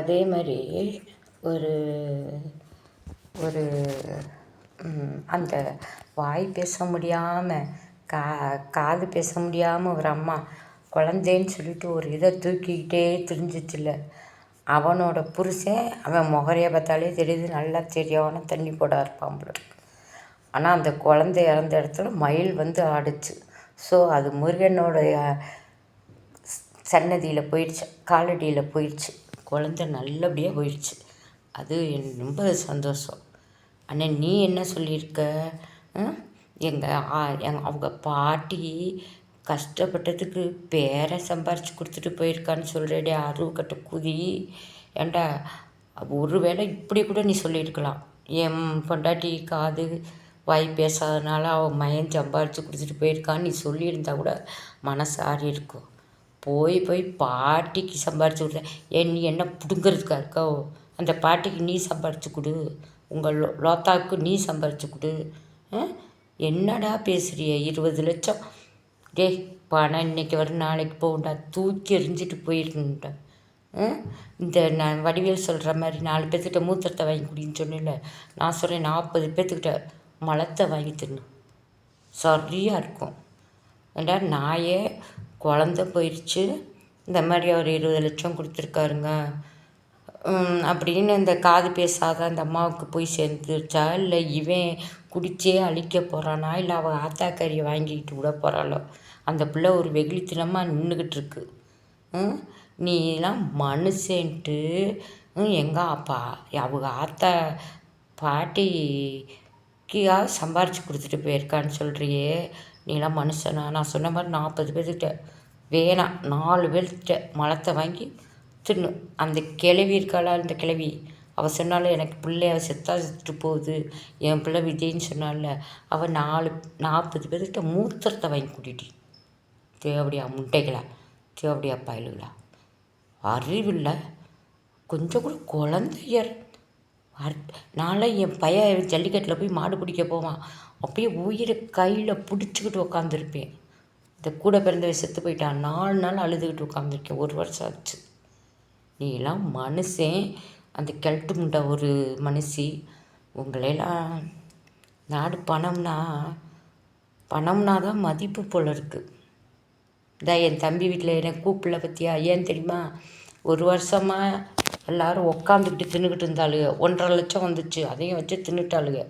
அதே மாதிரி ஒரு ஒரு அந்த வாய் பேச முடியாமல் கா காது பேச முடியாமல் ஒரு அம்மா குழந்தைன்னு சொல்லிட்டு ஒரு இதை தூக்கிக்கிட்டே திரிஞ்சிச்சில்ல அவனோட புருஷன் அவன் முகரையை பார்த்தாலே தெரியுது நல்லா தெரியாமல் தண்ணி போட இருப்பான் போல ஆனால் அந்த குழந்தை இறந்த இடத்துல மயில் வந்து ஆடுச்சு. ஸோ அது முருகனோடைய சன்னதியில் போயிடுச்சு காலடியில் போயிடுச்சு. குழந்த நல்லபடியாக போயிடுச்சு. அது என் ரொம்ப சந்தோஷம். ஆனால் நீ என்ன சொல்லியிருக்க? எங்கள் எங்கள் அவங்க பாட்டி கஷ்டப்பட்டதுக்கு பேரை சம்பாரித்து கொடுத்துட்டு போயிருக்கான்னு சொல்கிறேடே அருவு குதி. ஏண்டா ஒரு வேளை இப்படி கூட நீ சொல்லியிருக்கலாம். என் பொண்டாட்டி காது வாய் பேசாதனால அவன் மயன் சம்பாரித்து கொடுத்துட்டு போயிருக்கான்னு நீ சொல்லியிருந்தா கூட மனசு ஆறி இருக்கும் போய் போய் பாட்டிக்கு சம்பாரித்து கொடுத்த ஏன் நீ என்ன பிடுங்கிறதுக்கா இருக்கோ அந்த பாட்டிக்கு நீ சம்பாரித்து கொடு. உங்கள் லோ லோத்தாவுக்கு நீ சம்பாரித்து கொடு. என்னடா பேசுகிறிய இருபது லட்சம். டேய் பணம் இன்றைக்கி வரும் நாளைக்கு போகண்டா தூக்கி எறிஞ்சிட்டு போயிருந்தேன் இந்த நான் வடிவேல் சொல்கிற மாதிரி நாலு பேர்த்துக்கிட்ட மூத்திரத்தை வாங்கி குடின்னு சொன்னேன்ல. நான் சொல்கிறேன் நாற்பது பேர்த்துக்கிட்ட மலத்தை வாங்கி தின்னு. சரியாக இருக்கும். ஏண்டா நாயே குழந்த போயிடுச்சு இந்த மாதிரி அவர் இருபது லட்சம் கொடுத்துருக்காருங்க. அப்படின்னு இந்த காது பேசாத அந்த அம்மாவுக்கு போய் சேர்ந்துருச்சா? இல்லை இவன் குடிச்சே அழிக்க போகிறானா இல்லை அவள் ஆத்தாக்கறியை வாங்கிக்கிட்டு விட போகிறாளோ அந்த பிள்ளை ஒரு வெகுளித்தனமாக நின்றுக்கிட்டு இருக்கு. நீலாம் மனுஷன்ட்டு. எங்கள் அப்பா அவங்க ஆத்தா பாட்டி பாட்டிக்காக சம்பாரித்து கொடுத்துட்டு போயிருக்கான்னு சொல்கிறியே நீலாம் மனுஷனா. நான் சொன்ன மாதிரி நாற்பது பேர்கிட்ட வேணாம் நாலு பேர்கிட்ட மலத்தை வாங்கி தின்னு. அந்த கிழவி இருக்காளா? அந்த கிழவி. அவள் சொன்னால எனக்கு பிள்ளை அவள் செத்தா செத்துட்டு போகுது. என் பிள்ளை விஜய்ன்னு சொன்னால அவள் நாலு நாற்பது பேர்கிட்ட மூத்திரத்தை வாங்கி கூட்டிட்டு. தேவடியா முட்டைகளா? தேவடியா பயலுகளா? அறிவில்லை. கொஞ்சம் கூட குழந்தையர். நான்லாம் என் பையன் ஜல்லிக்கட்டில் போய் மாடு பிடிக்க போவான். அப்படியே உயிரை கையில் பிடிச்சிக்கிட்டு உட்காந்துருப்பேன் இந்த கூட பிறந்த செத்து போயிட்டான். நாலு நாள் அழுதுகிட்டு உட்காந்துருக்கேன் ஒரு வருஷம் ஆச்சு. நீ எல்லாம் மனுஷன். அந்த கெல்ட்டு முண்டை ஒரு மனுஷி. உங்களையெல்லாம் நாடு பணம்னா பணம்னா தான் மதிப்பு போல் இருக்குது இந்த என் தம்பி வீட்டில் என்னை கூப்பிடல பற்றியா ஏன் தெரியுமா? ஒரு வருஷமாக எல்லோரும் உக்காந்துக்கிட்டு தின்றுக்கிட்டு இருந்தாளுக. ஒன்றரை லட்சம் வந்துச்சு. அதையும் வச்சு தின்னுட்டாளுங்க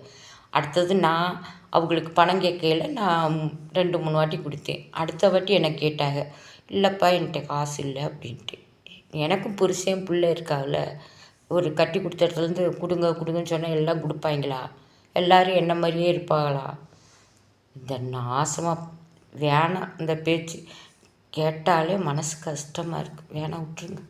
அடுத்தது நான் அவங்களுக்கு பணம் கேட்கையில் நான் ரெண்டு மூணு வாட்டி கொடுத்தேன். அடுத்த வாட்டி என்னை கேட்டாங்க. இல்லைப்பா என்கிட்ட காசு இல்லை அப்படின்ட்டு. எனக்கும் புருஷன் பிள்ளை இருக்காவில் ஒரு கட்டி கொடுத்த இடத்துலேருந்து கொடுங்க கொடுங்கன்னு சொன்னால் எல்லாம் கொடுப்பாங்களா? எல்லோரும் என்ன மாதிரியே இருப்பாங்களா இந்த நாசமாக வேணாம். இந்த பேச்சு கேட்டாலே மனசு கஷ்டமாக இருக்குது வேணாம் விட்டுருங்க.